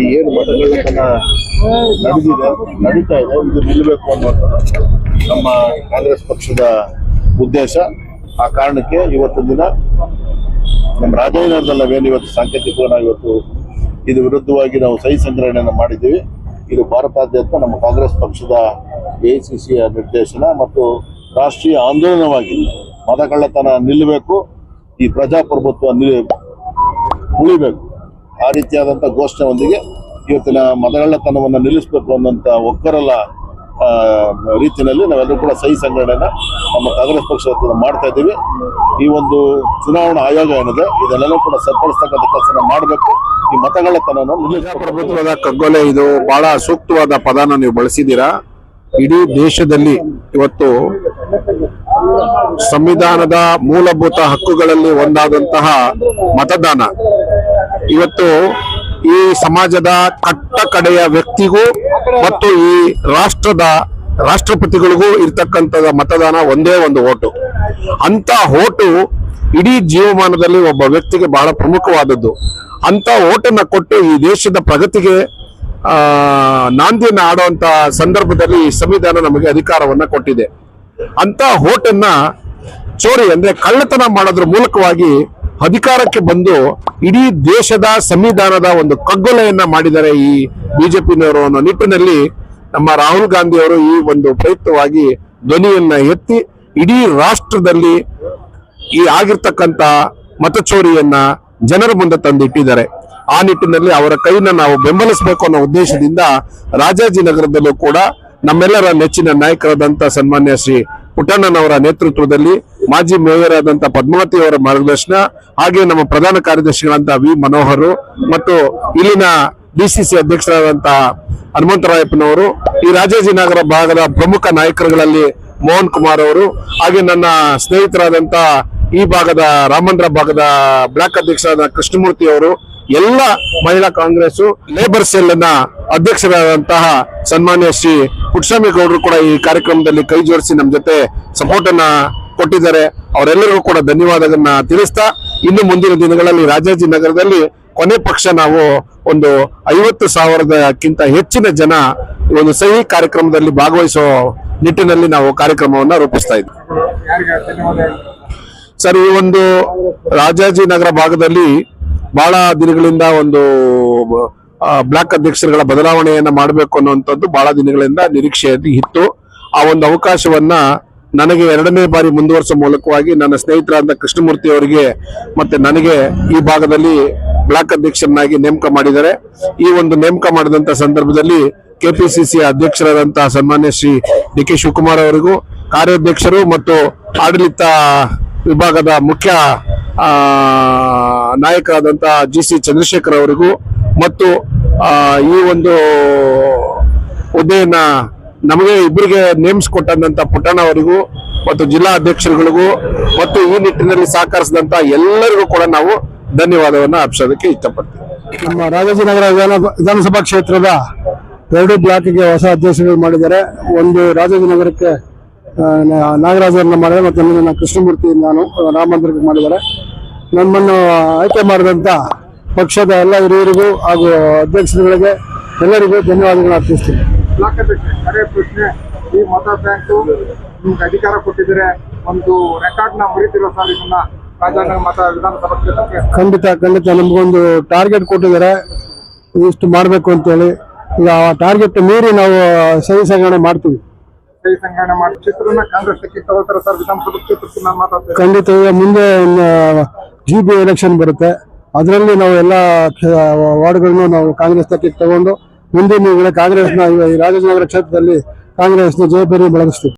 ಈ ಏನು ಮತಗಳ್ಳತನ ನಡೆದಿದೆ, ನಡೀತಾ ಇದೆ, ಇದು ನಿಲ್ಲಬೇಕು ಅನ್ನೋದು ನಮ್ಮ ಕಾಂಗ್ರೆಸ್ ಪಕ್ಷದ ಉದ್ದೇಶ. ಆ ಕಾರಣಕ್ಕೆ ಇವತ್ತಿನ ದಿನ ನಮ್ಮ ರಾಜನಗರದಲ್ಲಿ ನಾವೇನು ಇವತ್ತು ಸಾಂಕೇತಿಕವಾಗಿ ಇವತ್ತು ಇದು ವಿರುದ್ಧವಾಗಿ ನಾವು ಸಹಿ ಸಂಗ್ರಹಣೆಯನ್ನು ಮಾಡಿದ್ದೀವಿ. ಇದು ಭಾರತಾದ್ಯಂತ ನಮ್ಮ ಕಾಂಗ್ರೆಸ್ ಪಕ್ಷದ ಎ ನಿರ್ದೇಶನ ಮತ್ತು ರಾಷ್ಟ್ರೀಯ ಆಂದೋಲನವಾಗಿ ಮತಗಳ್ಳತನ ನಿಲ್ಲಬೇಕು, ಈ ಪ್ರಜಾಪ್ರಭುತ್ವ ನಿಲ್ಲಬೇಕು ಉಳಿಬೇಕು. ಆ ರೀತಿಯಾದಂಥ ಘೋಷಣೆಯೊಂದಿಗೆ ಇವತ್ತಿನ ಮತಗಳ್ಳತನವನ್ನು ನಿಲ್ಲಿಸಬೇಕು ಅನ್ನೋಂಥ ಒಕ್ಕರಲ್ಲ ರೀತಿಯಲ್ಲಿ ನಾವೆಲ್ಲರೂ ಕೂಡ ಸಹಿ ಸಂಗ್ರಹಣೆನ ನಮ್ಮ ಕಾಂಗ್ರೆಸ್ ಪಕ್ಷ ಮಾಡ್ತಾ ಇದ್ದೀವಿ. ಈ ಒಂದು ಚುನಾವಣಾ ಆಯೋಗ ಏನಿದೆ, ಇದನ್ನೆಲ್ಲ ಕೂಡ ಸರಿಪಡಿಸ್ತಕ್ಕಂಥ ಕೆಲಸ ಮಾಡಬೇಕು. ಈ ಮತಗಳ್ಳತನ ಪ್ರಭುತ್ವದ ಕಗ್ಗೊಲೆ ಇದು ಬಹಳ ಸೂಕ್ತವಾದ ಪದನ ನೀವು ಬಳಸಿದ್ದೀರಾ? ಇಡೀ ದೇಶದಲ್ಲಿ ಇವತ್ತು ಸಂವಿಧಾನದ ಮೂಲಭೂತ ಹಕ್ಕುಗಳಲ್ಲಿ ಒಂದಾದಂತಹ ಮತದಾನ. ಇವತ್ತು ಈ ಸಮಾಜದ ಕಟ್ಟ ಕಡೆಯ ವ್ಯಕ್ತಿಗೂ ಮತ್ತು ಈ ರಾಷ್ಟ್ರದ ರಾಷ್ಟ್ರಪತಿಗಳಿಗೂ ಇರ್ತಕ್ಕಂಥ ಮತದಾನ ಒಂದೇ ಒಂದು ಓಟು. ಅಂತ ಓಟು ಇಡೀ ಜೀವಮಾನದಲ್ಲಿ ಒಬ್ಬ ವ್ಯಕ್ತಿಗೆ ಬಹಳ ಪ್ರಮುಖವಾದದ್ದು. ಅಂತ ಓಟನ್ನ ಕೊಟ್ಟು ಈ ದೇಶದ ಪ್ರಗತಿಗೆ, ಆ, ನಾಂದಿಯನ್ನ ಆಡುವಂತ ಸಂದರ್ಭದಲ್ಲಿ ಈ ಸಂವಿಧಾನ ನಮಗೆ ಅಧಿಕಾರವನ್ನ ಕೊಟ್ಟಿದೆ. ಅಂತ ಓಟನ್ನ ಚೋರಿ ಅಂದ್ರೆ ಕಳ್ಳತನ ಮಾಡೋದ್ರ ಮೂಲಕವಾಗಿ ಅಧಿಕಾರಕ್ಕೆ ಬಂದು ಇಡೀ ದೇಶದ ಸಂವಿಧಾನದ ಒಂದು ಕಗ್ಗೊಲೆಯನ್ನ ಮಾಡಿದ್ದಾರೆ ಈ ಬಿಜೆಪಿನವರು ಅನ್ನೋ ನಿಟ್ಟಿನಲ್ಲಿ ನಮ್ಮ ರಾಹುಲ್ ಗಾಂಧಿ ಅವರು ಈ ಒಂದು ಪ್ರಯುಕ್ತವಾಗಿ ಧ್ವನಿಯನ್ನ ಎತ್ತಿ ಇಡೀ ರಾಷ್ಟ್ರದಲ್ಲಿ ಈ ಆಗಿರ್ತಕ್ಕಂತ ಮತಚೋರಿಯನ್ನ ಜನರ ಮುಂದೆ ತಂದಿಟ್ಟಿದ್ದಾರೆ. ಆ ನಿಟ್ಟಿನಲ್ಲಿ ಅವರ ಕೈನ ನಾವು ಬೆಂಬಲಿಸಬೇಕು ಅನ್ನೋ ಉದ್ದೇಶದಿಂದ ರಾಜಾಜಿನಗರದಲ್ಲೂ ಕೂಡ ನಮ್ಮೆಲ್ಲರ ನೆಚ್ಚಿನ ನಾಯಕರಾದಂತ ಸನ್ಮಾನ್ಯ ಶ್ರೀ ಪುಟ್ಟಣ್ಣನವರ ನೇತೃತ್ವದಲ್ಲಿ ಮಾಜಿ ಮೇಯರ್ ಆದಂತ ಪದ್ಮಾವತಿ ಅವರ ಮಾರ್ಗದರ್ಶನ ಹಾಗೆ ನಮ್ಮ ಪ್ರಧಾನ ಕಾರ್ಯದರ್ಶಿಗಳಂತ ವಿ ಮನೋಹರ್ ಮತ್ತು ಇಲ್ಲಿನ ಡಿಸಿಸಿ ಅಧ್ಯಕ್ಷರಾದಂತಹ ಹನುಮಂತರಾಯಪ್ಪನವರು, ಈ ರಾಜಾಜಿನಗರ ಭಾಗದ ಪ್ರಮುಖ ನಾಯಕರುಗಳಲ್ಲಿ ಮೋಹನ್ ಕುಮಾರ್ ಅವರು ಹಾಗೆ ನನ್ನ ಸ್ನೇಹಿತರಾದಂತ ಈ ಭಾಗದ ರಾಮಂದ್ರ ಭಾಗದ ಬ್ಲಾಕ್ ಅಧ್ಯಕ್ಷರಾದ ಕೃಷ್ಣಮೂರ್ತಿ ಅವರು ಎಲ್ಲ ಮಹಿಳಾ ಕಾಂಗ್ರೆಸ್ ಲೇಬರ್ ಸೆಲ್ನ ಅಧ್ಯಕ್ಷರಾದಂತಹ ಸನ್ಮಾನ್ಯ ಶ್ರೀ ಪುಟ್ಸ್ವಾಮಿ ಗೌಡರು ಕೂಡ ಈ ಕಾರ್ಯಕ್ರಮದಲ್ಲಿ ಕೈ ಜೋಡಿಸಿ ನಮ್ಮ ಜೊತೆ ಸಪೋರ್ಟ್ ಅನ್ನ ಕೊಟ್ಟಿದ್ದಾರೆ. ಅವರೆಲ್ಲರಿಗೂ ಕೂಡ ಧನ್ಯವಾದಗಳನ್ನ ತಿಳಿಸ್ತಾ ಇನ್ನು ಮುಂದಿನ ದಿನಗಳಲ್ಲಿ ರಾಜಾಜಿನಗರದಲ್ಲಿ ಕೊನೆ ಪಕ್ಷ ನಾವು ಒಂದು ಐವತ್ತು ಸಾವಿರದಕ್ಕಿಂತ ಹೆಚ್ಚಿನ ಜನ ಒಂದು ಸಹಿ ಕಾರ್ಯಕ್ರಮದಲ್ಲಿ ಭಾಗವಹಿಸೋ ನಿಟ್ಟಿನಲ್ಲಿ ನಾವು ಕಾರ್ಯಕ್ರಮವನ್ನ ರೂಪಿಸ್ತಾ ಇದ್ದೀವಿ ಸರ್, ಈ ಒಂದು ರಾಜಾಜಿನಗರ ಭಾಗದಲ್ಲಿ ಬಹಳ ದಿನಗಳಿಂದ ಒಂದು ಬ್ಲಾಕ್ ಅಧ್ಯಕ್ಷರುಗಳ ಬದಲಾವಣೆಯನ್ನ ಮಾಡಬೇಕು ಅನ್ನುವಂಥದ್ದು ಬಹಳ ದಿನಗಳಿಂದ ನಿರೀಕ್ಷೆಯಲ್ಲಿ ಇತ್ತು. ಆ ಒಂದು ಅವಕಾಶವನ್ನ ನನಗೆ ಎರಡನೇ ಬಾರಿ ಮುಂದುವರಿಸುವ ಮೂಲಕವಾಗಿ ನನ್ನ ಸ್ನೇಹಿತರಾದ ಕೃಷ್ಣಮೂರ್ತಿ ಅವರಿಗೆ ಮತ್ತೆ ನನಗೆ ಈ ಭಾಗದಲ್ಲಿ ಬ್ಲಾಕ್ ಅಧ್ಯಕ್ಷರನ್ನಾಗಿ ನೇಮಕ ಮಾಡಿದ್ದಾರೆ. ಈ ಒಂದು ನೇಮಕ ಮಾಡಿದಂತ ಸಂದರ್ಭದಲ್ಲಿ ಕೆಪಿಸಿಸಿ ಅಧ್ಯಕ್ಷರಾದಂತಹ ಸನ್ಮಾನ್ಯ ಶ್ರೀ ಡಿ ಕೆ ಶಿವಕುಮಾರ್ ಅವರಿಗೂ ಕಾರ್ಯಾಧ್ಯಕ್ಷರು ಮತ್ತು ಆಡಳಿತ ವಿಭಾಗದ ಮುಖ್ಯ ಆ, ನಾಯಕರಾದಂತ ಜಿ ಸಿ ಚಂದ್ರಶೇಖರ್ ಅವರಿಗೂ ಮತ್ತು ಈ ಒಂದು ಹುದ್ದೆಯನ್ನ ನಮಗೆ ಇಬ್ಬರಿಗೆ ನೇಮಿಸಿಕೊಟ್ಟಂತ ಪುಟ್ಟಣ್ಣ ಅವರಿಗೂ ಮತ್ತು ಜಿಲ್ಲಾ ಅಧ್ಯಕ್ಷರುಗಳಿಗೂ ಮತ್ತು ಈ ನಿಟ್ಟಿನಲ್ಲಿ ಸಹಕರಿಸಿದಂತ ಎಲ್ಲರಿಗೂ ಕೂಡ ನಾವು ಧನ್ಯವಾದವನ್ನು ಅರ್ಪಿಸೋದಕ್ಕೆ ಇಷ್ಟಪಡ್ತೀವಿ. ನಮ್ಮ ರಾಜಾಜಿನಗರ ವಿಧಾನ ವಿಧಾನಸಭಾ ಕ್ಷೇತ್ರದ ಎರಡು ಬ್ಲಾಕ್ಗೆ ಹೊಸ ಅಧ್ಯಕ್ಷರು ಮಾಡಿದ್ದಾರೆ. ಒಂದು ರಾಜಾಜಿನಗರಕ್ಕೆ ನಾಗರಾಜರನ್ನ ಮಾಡಿದ್ದಾರೆ ಮತ್ತು ನನ್ನ ಕೃಷ್ಣಮೂರ್ತಿ ನಾನು ರಾಮಂದ್ರಕ್ಕೆ ಮಾಡಿದ್ದಾರೆ. ನಮ್ಮನ್ನು ಆಯ್ಕೆ ಮಾಡಿದಂಥ ಪಕ್ಷದ ಎಲ್ಲ ಹಿರಿಯರಿಗೂ ಹಾಗೂ ಅಧ್ಯಕ್ಷರುಗಳಿಗೆ ಎಲ್ಲರಿಗೂ ಧನ್ಯವಾದಗಳನ್ನು ಅರ್ಪಿಸ್ತೀನಿ. ಪ್ರಶ್ನೆ ಈ ಮತ ಬ್ಯಾಂಕು ನಿಮ್ಗೆ ಅಧಿಕಾರ ಕೊಟ್ಟಿದ್ರೆ ಒಂದು ರೆಕಾರ್ಡ್ನ ಮುರಿತಿರೋ ಸರ್ ಇದನ್ನ ಖಂಡಿತ ಖಂಡಿತ. ನಮಗೊಂದು ಟಾರ್ಗೆಟ್ ಕೊಟ್ಟಿದ್ದಾರೆ. ಇಷ್ಟು ಮಾಡಬೇಕು ಅಂತೇಳಿ. ಈಗ ಆ ಟಾರ್ಗೆಟ್ ಮೀರಿ ನಾವು ಸಹಿ ಸಂಗ್ರಹಣೆ ಮಾಡ್ತೀವಿ. ಕೈ ಸರ್ ಮುಂದೆ ಜಿ ಬಿ ಎಲೆಕ್ಷನ್ ಬರುತ್ತೆ. ಅದರಲ್ಲಿ ನಾವು ಎಲ್ಲ ವಾರ್ಡ್ಗಳನ್ನು ನಾವು ಕಾಂಗ್ರೆಸ್ ತಟ್ಟಿಗೆ ತಗೊಂಡು ನೀವು ಕಾಂಗ್ರೆಸ್ನ ರಾಜನಗರ ಕ್ಷೇತ್ರದಲ್ಲಿ ಕಾಂಗ್ರೆಸ್ನ ಜವಾಬ್ದಾರಿ ಬೆಳಗಿಸ್ತೀವಿ